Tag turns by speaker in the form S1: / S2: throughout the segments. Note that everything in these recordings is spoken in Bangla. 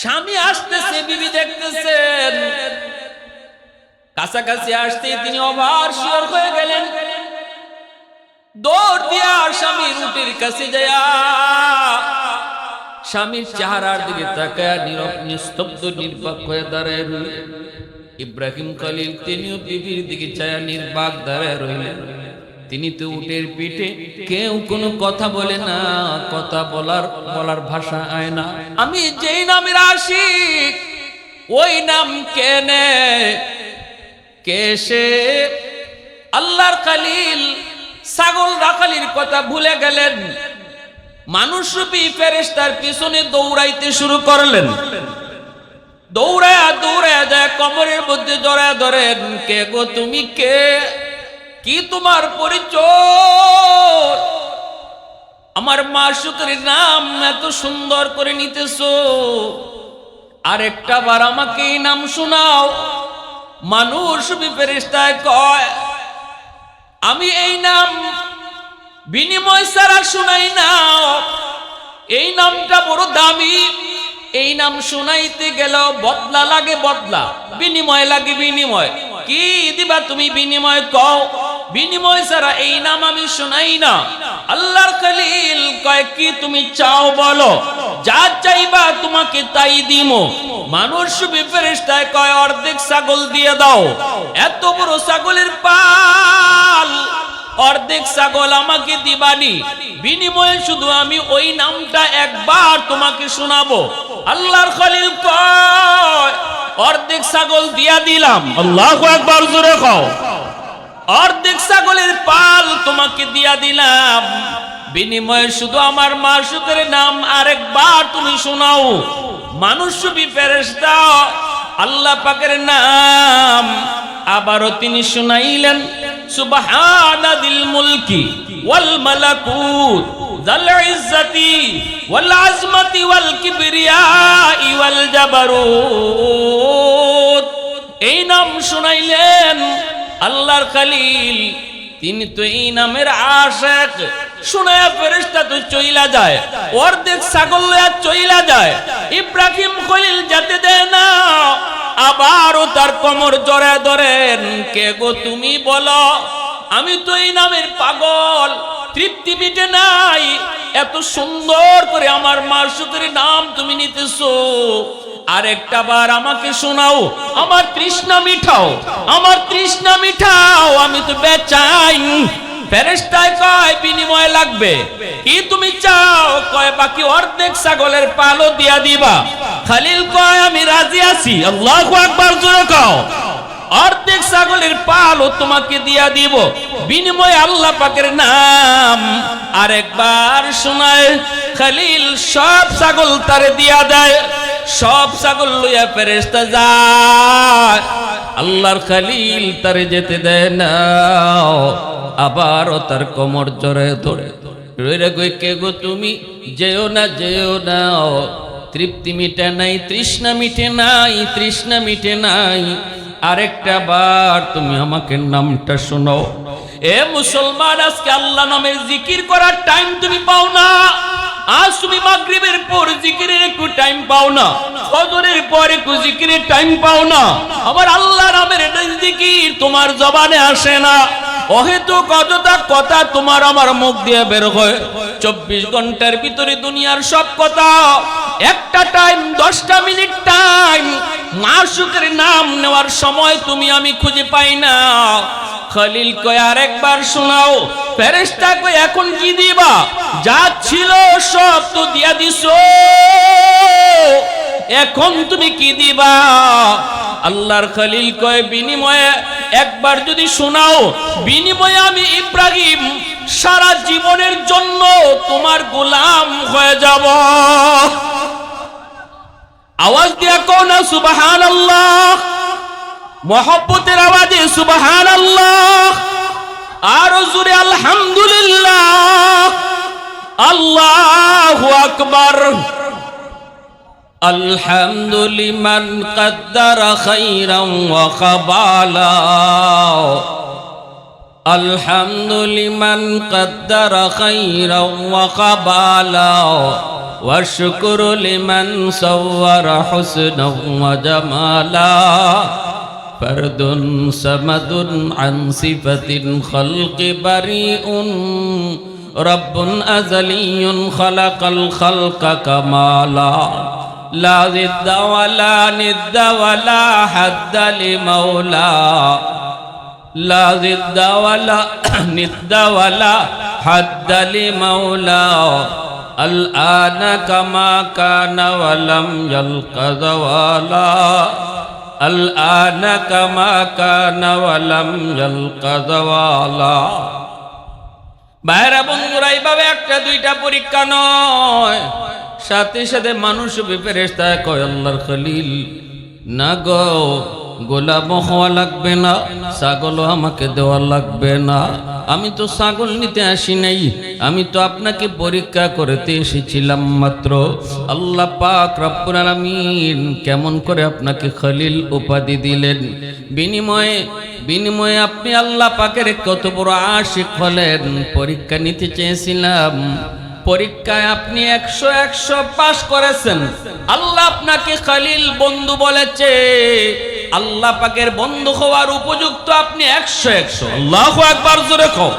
S1: স্বামী আসতেছে, বিবি দেখতেছেন কাছাকাছি আসতে তিনি অভার শিওর হয়ে গেলেন। দৌড় দিয়া স্বামী রুটির কাছে যায়া স্বামীর চেহারার দিকে তাকায় নীরব, নিস্তব্ধ, নির্বাক হয়ে দাঁড়ায় ইব্রাহিম খলিল তিনিও বিবির দিকে চায়া নির্বাক দাঁড়ায় রইলেন। তিনি তো উটের পিঠে কেউ কোনো কথা বলে না, কথা বলার বলার ভাষা আয় না। আমি যেই নামের আশিক ওই নাম কেনে কে সে? আল্লাহর খালিল ছাগল রাখালির কথা ভুলে গেলেন। মানুষ রূপী ফেরেস্তার পিছনে দৌড়াইতে শুরু করলেন। দৌড়ায়া দৌড়ায়া যায় কমরের মধ্যে জড়ায় ধরেন, কে গো তুমি? কে? কি তোমার পরিচয়? আমার মা শুকের নাম এত সুন্দর করে নিতেছো। আর একটা বার আমাকে নাম শোনাও। মানুষ ফেরিস্তায় কয়, আমি এই নাম বিনিময় ছাড়া শুনাই না। এই নামটা বড় দামি। এই নাম শুনাইতে গেল বদলা লাগে বদলা। বিনিময় লাগে বিনিময়। কি দিবা তুমি বিনিময় কও? বিনিময় ছাড়া এই নাম আমি শুনাই না। আল্লাহর খলিল কয়, কি তুমি চাও বলো? যা চাইবা তোমাকে তাই দিমো। মানুষ ফেরেশতায় কয়, অর্ধেক ছাগল দিয়ে দাও। এত বড় ছাগলের পাল, অর্ধেক ছাগল আমাকে দিবানি। বিনিময়ে শুধু আমি ওই নামটা একবার তোমাকে শোনাবো। আল্লাহর খলিল কয়, অর্ধেক ছাগল দিয়া দিলাম।
S2: আল্লাহ একবার জোরে খাও
S1: অর্ধেক ছাগলের পাল তোমাকে দিয়া দিলাম। বিনিময়ে শুধু আমার মাসুকের নাম আরেকবার তুমি শোনাও। মানুষ বি ফেরেশতা, আল্লাহ পাকের নাম আবারও তিনি শুনাইলেন। সুবহানাদিল মুলকি ওয়াল মালাকুত, যাল ইজ্জতি ওয়াল আজমতি ওয়াল কিবরিয়াই ওয়াল জাবারুত। এই নাম শুনাইলেন আল্লাহর খালিল, তিনি তো এই নামের আশেক। শুনায়া চইলা যায়, অর্ধেক ছাগল চইলা যায়। দেয় না, আবারও তার কোমর কে গো তুমি বলো, আমি তো এই নামের পাগল, তৃপ্তি মিটে নাই, এত সুন্দর করে আমার মাসুকের নাম তুমি নিতেছো। আরেকটা বার আমাকে শোনাও, আমার তৃষ্ণা মিঠাও, আমার তৃষ্ণা মিঠাও, আমি তো বেচাই। ফেরেস্তায় বিনিময় লাগবে। কি তুমি চাও? কয় অর্ধেক ছাগলের পালো দিয়া দিবা। খালিল কয়, আমি আছি। আল্লাহ অর্ধেক ছাগলের পালও তোমাকে দিয়া দিব। বিনিময় আল্লাহ পাকের নাম আরেকবার শোনায়। খালিল সব ছাগল তারে দিয়া দেয়। সব ছাগল লইয়া ফেরেস্তা যায়। আল্লাহর খালিল তারে যেতে দেয় না। আবারও তার কোমর জড়ে ধরে। রইরে গই কে গো তুমি? যেও না যেও না। তৃপ্তি মিটে নাই, তৃষ্ণা মিটে নাই, তৃষ্ণা মিটে নাই। আরেকটা বার তুমি আমাকে নামটা শোনো। এ মুসলমান, আজকে আল্লাহ নামের জিকির করার টাইম তুমি পাও না। আজ তুমি মাগরিবের পর জিকিরের একটু টাইম পাও না। ফজরের পর একটু জিকিরের টাইম পাও না। আমার আল্লাহ নামের জিকির তোমার জবানে আসে না। অহেতু কতটা কথা তোমার আমার মুখ দিয়ে বের হয়। চব্বিশ ঘণ্টার ভিতরে দুনিয়ার সব কথা। একটা টাইম দশটা মিনিট টাইম মাসুকের নাম নেওয়ার সময় তুমি আমি খুঁজে পাই না। খলিল কয়, আরেকবার শোনাও। ফেরেস্তা কই এখন কি দিবা? যা ছিল সব তো দিয়া দিছো। এখন তুমি কি দিবা? আল্লাহর খলিল কয়, বিনিময়ে একবার যদি শোনাও, বিনিময়ে আমি ইব্রাহিম সারা জীবনের জন্য তোমার গোলাম হয়ে যাব। আওয়াজ দিয়া কও না সুবাহান আল্লাহ মহব্বতের আওয়াজে সুবাহান আল্লাহ আরো জুড়ে আলহামদুলিল্লাহ আল্লাহু আকবার الحمد لمن قدر خيرا وقبالا الحمد لمن قدر خيرا وقبالا والشكر لمن صور حسنا وجمالا فرد سمد عن صفة الخلق بريء رب أزلي خلق الخلق كمالا لا ضد ولا ند ولا حد لمولى لا ضد ولا ند ولا حد لمولى الآن كما كان ولم يلق زوالا الآن كما كان ولم يلق زوالا বাইরা বন্ধুরা এইভাবে একটা দুইটা পরীক্ষা নয় সাথে সাথে মানুষ ফেরেস্তা কয় আল্লাহর খলিল না গো গোলাম হওয়া লাগবে না, ছাগলও আমাকে দেওয়া লাগবে না। আমি তো ছাগল নিতে আসি নাই, আমি তো আপনাকে পরীক্ষা করতে এসেছিলাম মাত্র। আল্লাহ পাক রব্বুল আলামিন কেমন করে আপনাকে খলিল উপাধি দিলেন। বিনিময়ে বিনিময়ে আপনি আল্লাহ পাকের কত বড় আশিক হলেন, পরীক্ষা নিতে চেয়েছিলাম। পরীক্ষায় আপনি একশো একশো পাশ করেছেন। আল্লাহ আপনাকে খালিল বন্ধু বলেছে, আল্লাহ পাকের বন্ধু হওয়ার উপযুক্ত আপনি একশো একশো।
S2: আল্লাহ একবার জোরে কও।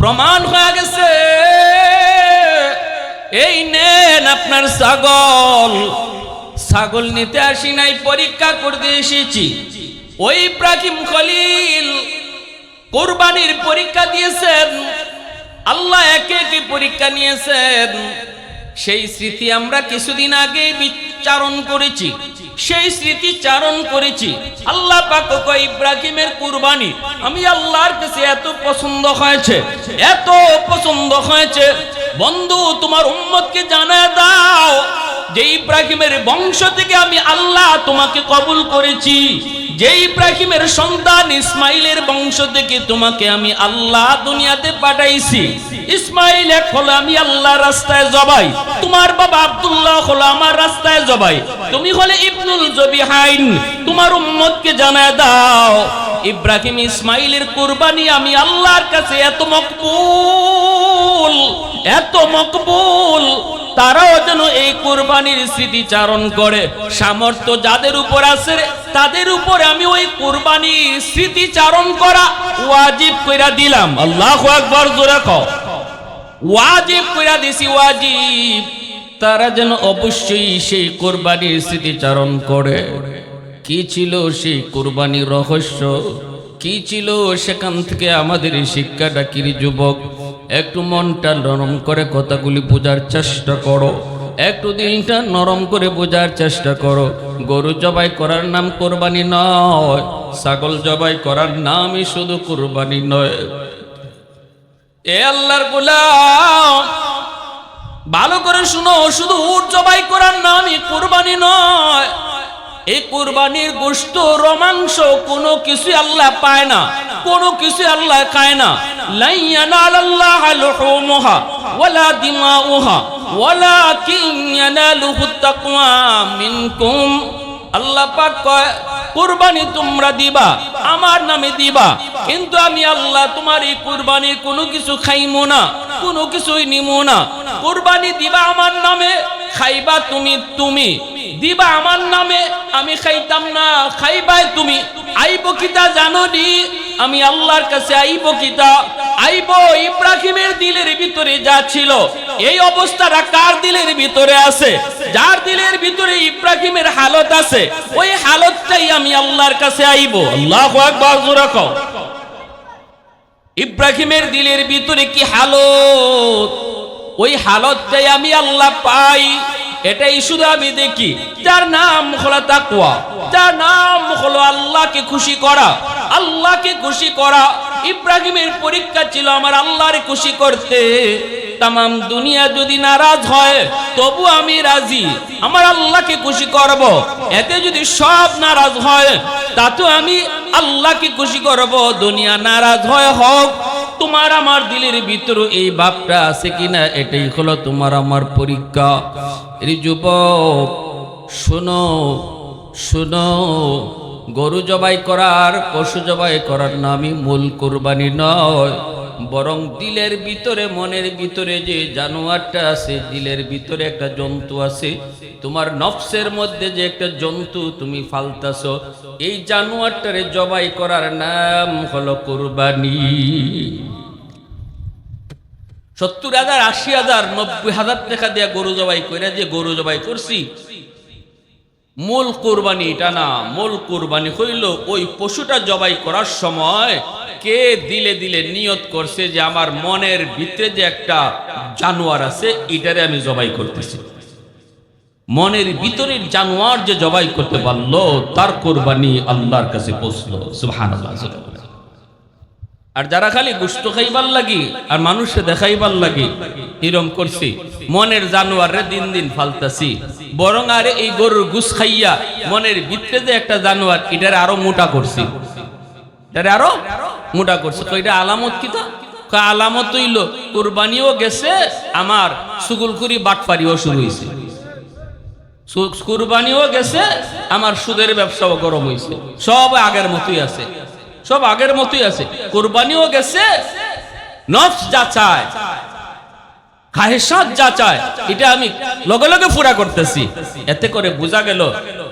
S1: প্রমাণ হয়ে গেছে, এই নেন আপনার ছাগল। ছাগল নিতে আসি নাই, পরীক্ষা করতে এসেছি। ওই ইব্রাহিম খলিল কোরবানির পরীক্ষা দিয়েছেন। আল্লাহ একে একে পরীক্ষা নিয়েছেন। সেই স্মৃতি আমরা কিছুদিন আগে বিচারণ করেছি। সেই স্মৃতি চারণ করেছি। আল্লাহ পাক ইব্রাহিমের কুরবানি। আমি আল্লাহর কাছে এত পছন্দ হয়েছে, এত পছন্দ হয়েছে। বন্ধু, তোমার উম্মতকে জানা দাও। যে ইব্রাহিমের বংশ থেকে আমি আল্লাহ তোমাকে কবুল করেছি, যে ইব্রাহিমের সন্তান ইসমাইলের বংশ থেকে তোমাকে আমি আল্লাহ দুনিয়াতে পাঠাইছি। ইসমাইল এক হলো আমি আল্লাহ রাস্তায় জবাই, তোমার বাবা আব্দুল্লাহ হলো আমার রাস্তায় জবাই। তুমি হলে ইবনুল জবিহাইন তোমার উম্মতকে জানায় দাও, ইব্রাহিম ইসমাইলের কুরবানি আমি আল্লাহর কাছে এত মকবুল এত মকবুল। তারাও যেন এই কুরবানির স্মৃতিচারণ করে। সামর্থ্য যাদের উপর আছে, তাদের উপর আমি ওই কুরবানির স্মৃতিচারণ করা ওয়াজিব কইরা দিলাম।
S2: আল্লাহ একবার জোরে কও।
S1: ওয়াজিব কইরা দিছি, ওয়াজিব। তারা যেন অবশ্যই সেই কোরবানির স্মৃতিচারণ করে। কি ছিল সেই কোরবানির রহস্য? কি ছিল সেখান থেকে আমাদের শিক্ষাটা কিরি যুবক? একটু মনটা নরম করে কথাগুলি বোঝার চেষ্টা করো। একটু দিনটা নরম করে বোঝার চেষ্টা করো। গরু জবাই করার নাম কোরবানি নয়, ছাগল জবাই করার নামই শুধু কোরবানি নয়। এ আল্লাহর গোলাম, ভালো করে শুনো, শুধু উট জবাই করার নামই কুরবানি নয়। এই কুরবানির গোস্ত রোমাংস, কোনো কিছু আল্লাহ পায় না। কোনো কিছু আল্লাহ খায় না। আল্লাহ তোমরা দিবা, আমার নামে দিবা, কিন্তু আমি আল্লাহ তোমার এই কুরবানির কোনো কিছু খাইমো না, কোনো কিছুই নিমো না। কুরবানি দিবা আমার নামে খাইবা তুমি তুমি। দিবা আমার নামে, আমি খাইতাম না, খাইবাই তুমি। আইব কিতা জানো নি আমি আল্লাহর কাছে আইব কিতা? আইব ইব্রাহিমের দিলের ভিতরে যা ছিল। এই অবস্থাটা কার দিলের ভিতরে আছে? যার দিলের ভিতরে ইব্রাহিমের হালত আছে, ওই হালতটাই আমি আল্লাহর কাছে আইব।
S2: আল্লাহ একবার কও।
S1: ইব্রাহিমের দিলের ভিতরে কি হালত? ওই হালতটাই আমি আল্লাহ পাই, এটাই শুধু আমি দেখি। যার নাম হলো তাকুয়া যার নাম হলো আল্লাহকে খুশি করা। আল্লাহকে খুশি করা, ইব্রাহিমের পরীক্ষা ছিল আমার আল্লাহরে খুশি করতে। তাম দুনিয়া যদি নারাজ হয়, তবু আমি রাজি, আমার আল্লাহকে খুশি করব। এতে যদি সব নারাজ হয় তাতে আমি আল্লাহকে খুশি করব। দুনিয়া নারাজ হয় হোক তোমার আমার দিলের ভিতরে এই বাপটা আছে কিনা? এটাই হলো তোমার আমার পরীক্ষা। যুবক, শোনো শোনো। গরু জবাই করার, পশু জবাই করার নামই মূল কোরবানি নয়। বরং দিলের ভিতরে, মনের ভিতরে যে জানোয়ারটা আছে, দিলের ভিতরে একটা জন্তু আছে, তোমার নফসের মধ্যে যে একটা জন্তু তুমি ফালতাছ, এই জানোয়ারটারে জবাই করার নাম হলো কোরবানি। সত্তর হাজার, আশি হাজার, নব্বই হাজার টাকা দিয়ে গরু জবাই করে যে গরু জবাই করছি মূল কোরবানি এটা না, মূল কোরবানি হইল ওই পশুটা জবাই করার সময় কে দিলে দিলে নিয়ত করছে যে আমার মনের ভিতরে যে একটা জানোয়ার আছে, এটারে আমি জবাই করতেছি। মনের ভিতরের জানোয়ার যে জবাই করতে পারল, তার কোরবানি আল্লাহর কাছে পৌঁছলো, সুবহানাল্লাহ। আর যারা খালি গুস্ত খাইবার লাগি আর মানুষে দেখাইবার লাগি এরম করছি। মনের জানোয়ারে দিন দিন ফালতাছি। বরং আরে এই গরুর গুস খাইয়া মনের ভিতরে যে একটা জানোয়ার, এটার আরও মোটা করছি। এটারে আরও মোটা করছে। তো এটা আলামত কি তো? আলামত হইল, কুরবানিও গেছে, আমার সুগুলকুরি বাটপারিও শুরু হয়েছে কুরবানিও গেছে, আমার সুদের ব্যবসাও গরম হয়েছে সব আগের মতোই আছে। সব আগের মতোই আছে। কোরবানিও গেছে নফস যা চায়। খাহেসাত যা চায়, এটা আমি লগে লগে পুরা করতেছি। এতে করে বোঝা গেল,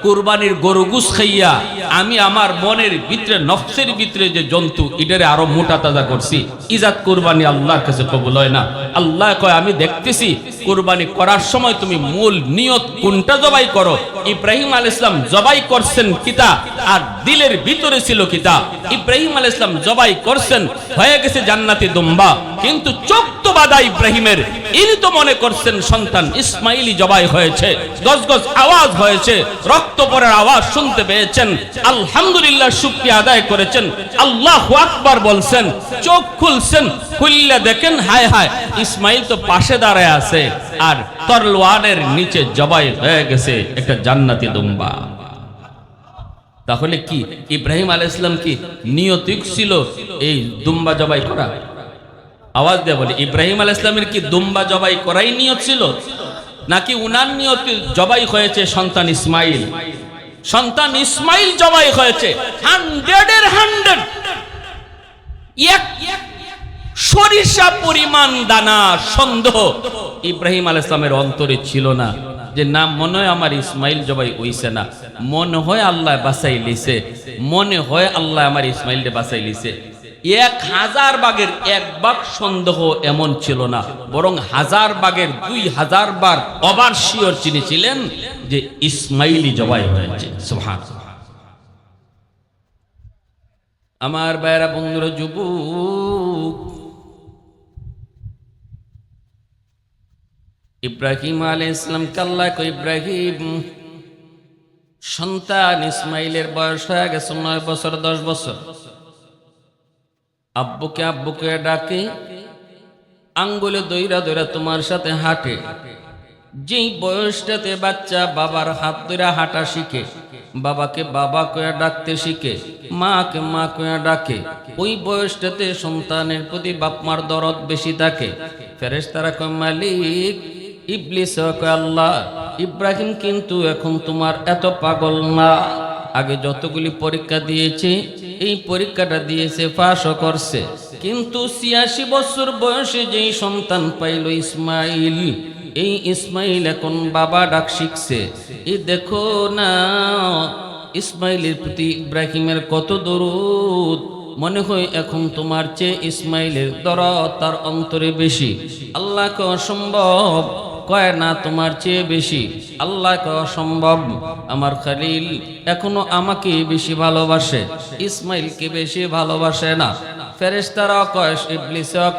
S1: কুরবানির গরু গুস খাইয়া আমি আমার মনের ভিতরে, নফসের ভিতরে যে জন্তু, এটারে আরও মোটা তাজা করছি। ইজাত কুরবানি আল্লাহর কাছে কবুল হয় না। আল্লাহ কয়, আমি দেখতেছি, কুরবানি করার সময় তুমি মূল নিয়ত কোনটা জবাই করো? ইব্রাহিম আল ইসলাম জবাই করছেন কিতা? আর দিলের ভিতরে ছিল কিতা? ইব্রাহিম আল ইসলাম জবাই করছেন, হয়ে গেছে জান্নাতি দুম্বা। কিন্তু চোখ বাদা ইব্রাহিমের। ইনি তো মনে করছেন, সন্তান ইসমাইলি জবাই হয়েছে গজ গজ আওয়াজ হয়েছে, রক্ত পড়ার আওয়াজ শুনতে পেয়েছেন। আলহামদুলিল্লাহ, শুক্রিয়া আদায় করেছেন। আল্লাহ আকবার বলছেন, চোখ খুলছেন, খুললে দেখেন, হায় হায়, ইসমাইল তো পাশে দাঁড়ায় আছে, আর তরলোয়ারের নিচে জবাই হয়ে গেছে, একটা জান্নাতি দুম্বা। তাহলে কি, ইব্রাহিম আলাইহিস ইসলাম কি নিয়তিক ছিল এই দুম্বা জবাই করা? আওয়াজ দিয়ে বলে, ইব্রাহিম আলাইহিস ইসলামের কি দুম্বা জবাই করাই নিয়ত ছিল? নাকি উনার নিয়ত জবাই হয়েছে সন্তান ইসমাইল? সন্তান ইসমাইল জবাই হয়েছে। হান্ড্রেডের হান্ড্রেড এক সরিষা পরিমাণ দানা সন্দেহ। ইব্রাহিম আল ইসলামের অন্তরে ছিল না। যে না, মনে হয় আমার ইসমাইল জবাই হইছে না। মনে হয় আল্লাহ বাসাই লিছে। মনে হয় আল্লাহ আমার ইসমাইলকে বাসাই লিছে। এক হাজার বাগের এক বাগ সন্দেহ এমন ছিল না, বরং হাজার বাগের দুই হাজার বার অবার শিওর চিনেছিলেন যে ইসমাইলি জবাই হয়েছে। আমার বাইরা বন্ধুরা, যুবক, ইব্রাহিম আলী ইসলাম কাল্লা কো ইব্রাহিম, সন্তান ইসমাইলের বয়স হয়ে গেছে নয় বছর, দশ বছর। আব্বুকে আব্বুকে ডাকে, আঙ্গুলে দইরা দইরা তোমার সাথে হাঁটে। যেই বয়সটাতে বাচ্চা বাবার হাত ধরে হাঁটা শিখে, বাবাকে বাবা কয়া ডাকতে শিখে, মাকে মা কয়া ডাকে, ওই বয়সটাতে সন্তানের প্রতি বাপ মার দরদ বেশি থাকে। ফেরেস তারা কয়, মালিক, ইবলিস আল্লাহ, ইব্রাহিম কিন্তু এখন তোমার এত পাগল না। আগে যতগুলি পরীক্ষা দিয়েছে এই পরীক্ষাটা দিয়েছে, পাশও করছে। কিন্তু ছিয়াশি বছর বয়সে যেই সন্তান পাইল ইসমাইল, এই ইসমাইল এখন বাবা ডাক শিখছে। এই দেখো না, ইসমাইলের প্রতি ইব্রাহিমের কত দরুদ। মনে হয় এখন তোমার চেয়ে ইসমাইলের দরদ তার অন্তরে বেশি। আল্লাহকে অসম্ভব। কয়, না, তোমার চেয়ে বেশি। আল্লাহকে অসম্ভব। আমার খালিল এখনও আমাকে বেশি ভালোবাসে। ইসমাইলকে বেশি ভালোবাসে না। ফেরেশতারা কয়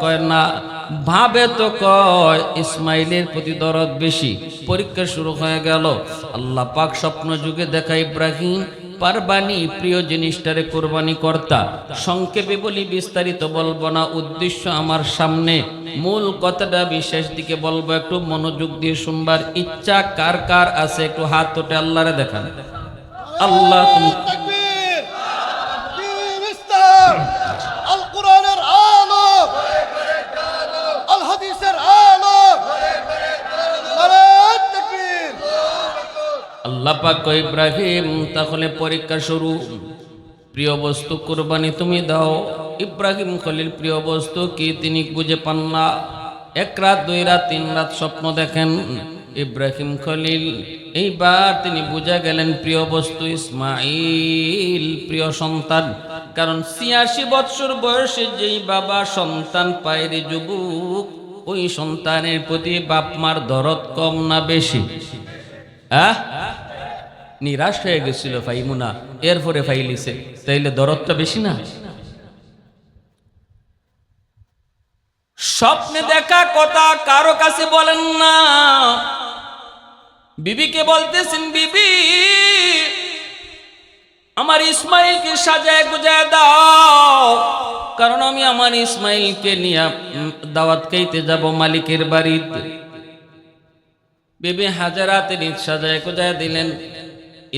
S1: কয় না। ভাবে তো কয়, ইসমাইলের প্রতি দরদ বেশি। পরীক্ষা শুরু হয়ে গেল। আল্লাহ পাক স্বপ্ন যুগে দেখা ইব্রাহিম পারবানি প্রিয় জিনিসটারে কোরবানি কর্তা। সংক্ষেপে বলি, বিস্তারিত বলব না। উদ্দেশ্য আমার সামনে। মূল কথাটা বিশেষ দিকে বলব, একটু মনোযোগ দিয়ে শুনবার ইচ্ছা কার কার আছে, একটু হাত তোটে আল্লাহরে দেখান। আল্লাহ তুমি
S3: তাকবীর দিন ইসলাম আল কোরআনের আলো আল হাদিসের আলো নারায়ে তাকবীর
S1: আল্লাহ পাক ইব্রাহিম, তাহলে পরীক্ষা শুরু। প্রিয় বস্তু কোরবানি তুমি দাও। ইব্রাহিম খলিল, প্রিয় বস্তু কি তিনি বুঝে পান না? এক রাত, দুই রাত, তিন রাত স্বপ্ন দেখেন। ইব্রাহিম খলিল, এইবার তিনি বুঝে গেলেন, প্রিয় বস্তু ইসমাইল প্রিয় সন্তান। কারণ ছিয়াশি বৎসর বয়সে যেই বাবা সন্তান পায় রে যুবক, ওই সন্তানের প্রতি বাপ মার দরদ কম না বেশি? আহ? নিরাশ হয়ে গেছিল ফাইমুনা, এরপরে ফাইলিছে তাইলে দরদটা বেশি না? স্বপ্নে দেখা কথা কারও কাছে বলেন না। বিবিকে বলতেছেন, বিবি, আমার ইসমাইলকে সাজায় গুজায় দাও, কারণ আমি আমার ইসমাইলকে নিয়ে দাওয়াত খাইতে যাব মালিকের বাড়িতে। বিবি হাজারা তিনি সাজায় কোজায় দিলেন।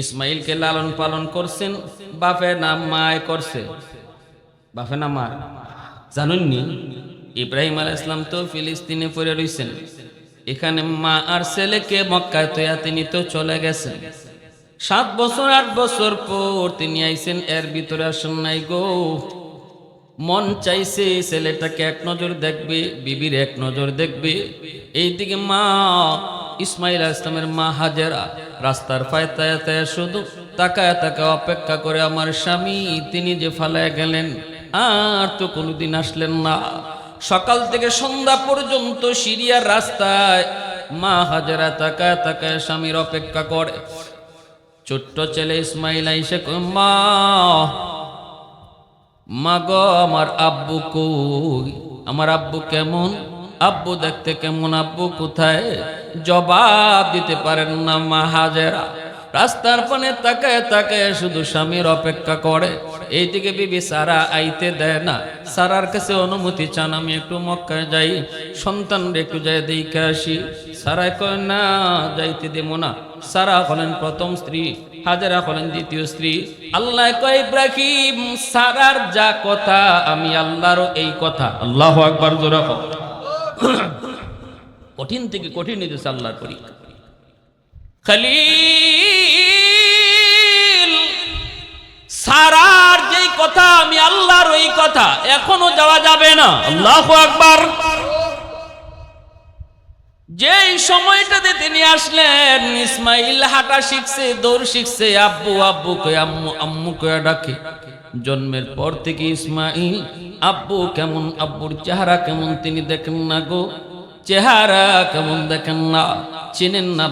S1: ইসমাইলকে লালন পালন করছেন বাপে নাম মায় করছে। বাপে না মা জানুননি? ইব্রাহিম আল ইসলাম তো ফিলিস্তিনে পড়ে রইছেন। এখানে মা আর ছেলেকে মক্কায় তৈয়া তিনি তো চলে গেছেন। সাত বছর, আট বছর পর তিনি আইছেন, এর ভিতরে আসেন নাই গো। মন চাইছে ছেলেটাকে এক নজর দেখবে, বিবির এক নজর দেখবে। এইদিকে মা ইসমাইল ইসলামের মা হাজেরা রাস্তার পায়ে তায়া তায়া শুধু তাকায় তাকায় অপেক্ষা করে আমার স্বামী, তিনি যে ফালায় গেলেন, আর তো কোনোদিন আসলেন না। সকাল থেকে সন্ধ্যা পর্যন্ত সিরিয়ার রাস্তায় মা হাজেরা তাকায় তাকায় স্বামীর অপেক্ষা করে। ছোট্ট ছেলে ইসমাইল আইসে মা গো, আমার আব্বু কই? আমার আব্বু কেমন? আব্বু দেখতে কেমন আব্বু, কোথায়? জবাব দিতে পারেন না মা হাজেরা রাস্তার পানে তাকায় তাকায় শুধু স্বামীর অপেক্ষা করে। এইদিকে বিবি সারা আইতে দেয় না। সারার কাছে অনুমতি চান, আমি একটু মক্কায় যাই। সন্তান একটু যাই দেখে আসি। সারায় কয়, না, যাইতে দেবো না। সারা হলেন প্রথম স্ত্রী, হাজারা হলেন দ্বিতীয় স্ত্রী। আল্লাহ কয়, ইব্রাহিম, সারার যা কথা, আমি আল্লাহরও এই কথা।
S2: আল্লাহ একবার জোরে
S1: কঠিন থেকে কঠিন নিতে আল্লাহর পরীক্ষা খালি সারার যেই কথা, আমি আল্লাহর ওই কথা, এখনও যাওয়া যাবে না।
S2: আল্লাহ আকবার।
S1: যেই সময়টাতে তিনি আসলেন, ইসমাইল হাঁটা শিখছে, দৌড় শিখছে, আব্বু আব্বু কয়ে, আম্মু আম্মু কয়ে ডাকে। জন্মের পর থেকে ইসমাইল, আব্বু কেমন, আব্বুর চেহারা কেমন তিনি দেখেন না গো? চেহারা কেমন দেখেন না? চেনেন না